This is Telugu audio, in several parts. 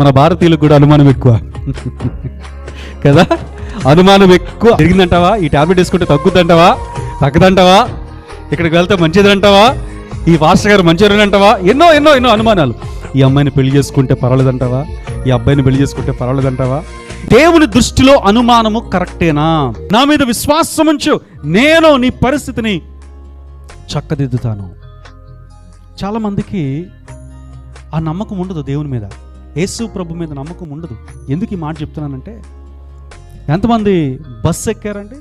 మన భారతీయులకు కూడా అనుమానం ఎక్కువ. కదా? అనుమానం ఎక్కువ. జరిగిందంటావా? ఈ టాబ్లెట్ వేసుకుంటే తగ్గుద్దంటావా? తగ్గదంటావా? ఇక్కడికి వెళ్తే మంచిదంటావా ఈ మాస్టర్ గారు మంచివారంటావా ఎన్నో ఎన్నో ఎన్నో అనుమానాలు. ఈ అమ్మాయిని పెళ్ళి చేసుకుంటే పర్వాలేదంటావా? ఈ అబ్బాయిని పెళ్ళి చేసుకుంటే పర్వాలేదంటావా? దేవుని దృష్టిలో అనుమానము కరెక్టేనా? నా మీద విశ్వాసం ఉంచు. నేను నీ పరిస్థితిని చక్కదిద్దుతాను. చాలామందికి ఆ నమ్మకం ఉండదు దేవుని మీద. యేసు ప్రభు మీద నమ్మకం ఉండదు. ఎందుకు ఈ మాట చెప్తున్నానంటే ఎంతమంది బస్సు ఎక్కారండి?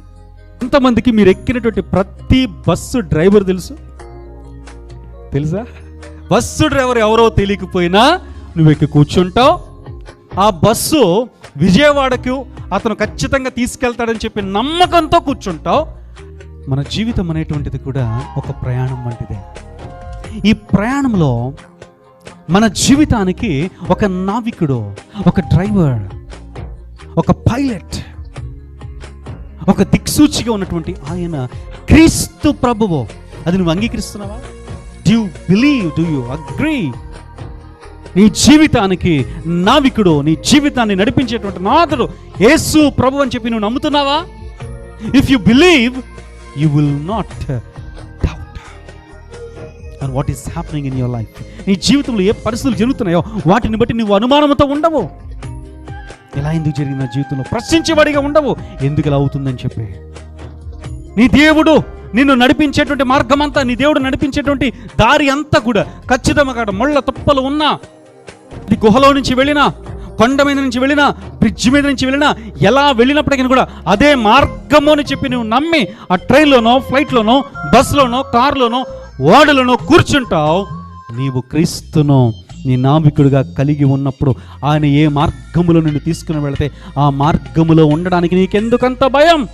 ఎంతమందికి మీరు ఎక్కినటువంటి ప్రతి బస్సు డ్రైవర్ తెలుసు? తెలుసా? బస్సు డ్రైవర్ ఎవరో తెలియకపోయినా నువ్వు ఎక్కి కూర్చుంటావు. ఆ బస్సు విజయవాడకు అతను ఖచ్చితంగా తీసుకెళ్తాడని చెప్పి నమ్మకంతో కూర్చుంటావు. మన జీవితం అనేటువంటిది కూడా ఒక ప్రయాణం వంటిదే. ఈ ప్రయాణంలో మన జీవితానికి ఒక నావికుడు ఒక డ్రైవర్ ఒక పైలట్ ఒక దిక్సూచిగా ఉన్నటువంటి ఆయన క్రీస్తు ప్రభువు. అది నువ్వు అంగీకరిస్తున్నావా? Do you believe do you agree నీ జీవితానికి నావికుడు నీ జీవితాన్ని నడిపించేటువంటి నాథుడు యేసు ప్రభు అని చెప్పి నువ్వు నమ్ముతున్నావా? If you believe you will not doubt and what is happening in your life నీ జీవితంలో ఏ పరిస్థితులు జరుగుతున్నాయో వాటిని బట్టి నువ్వు అనుమానంతో ఉండవు. ఎలా ఎందుకు జరిగింది నా జీవితంలో? ప్రశ్నించేవాడిగా ఉండవు. ఎందుకు ఇలా అవుతుందని చెప్పి. నీ దేవుడు నిన్ను నడిపించేటువంటి మార్గం అంతా నీ దేవుడు నడిపించేటువంటి దారి అంతా కూడా ఖచ్చితంగా అక్కడ ముళ్ళ తుప్పలు ఉన్నా అది గుహలో నుంచి వెళ్ళినా కొండ మీద నుంచి వెళ్ళినా బ్రిడ్జ్ మీద నుంచి వెళ్ళినా ఎలా వెళ్ళినప్పటికీ కూడా అదే మార్గము అని చెప్పి నువ్వు నమ్మి ఆ ట్రైన్లోనో ఫ్లైట్లోనో బస్సులోనో కారులోనో ఓడలోనో కూర్చుంటావు. నీవు క్రీస్తును నీ నావికుడిగా కలిగి ఉన్నప్పుడు ఆయన ఏ మార్గములో నిన్ను తీసుకుని వెళితే ఆ మార్గములో ఉండడానికి నీకెందుకంత భయం?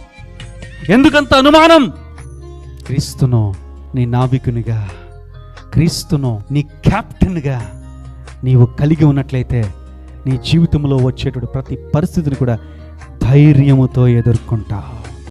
ఎందుకంత అనుమానం? క్రీస్తును నీ నావికునిగా క్రీస్తును నీ కెప్టెన్గా నీవు కలిగి ఉన్నట్లయితే నీ జీవితంలో వచ్చేటువంటి ప్రతి పరిస్థితిని కూడా ధైర్యముతో ఎదుర్కొంటావు.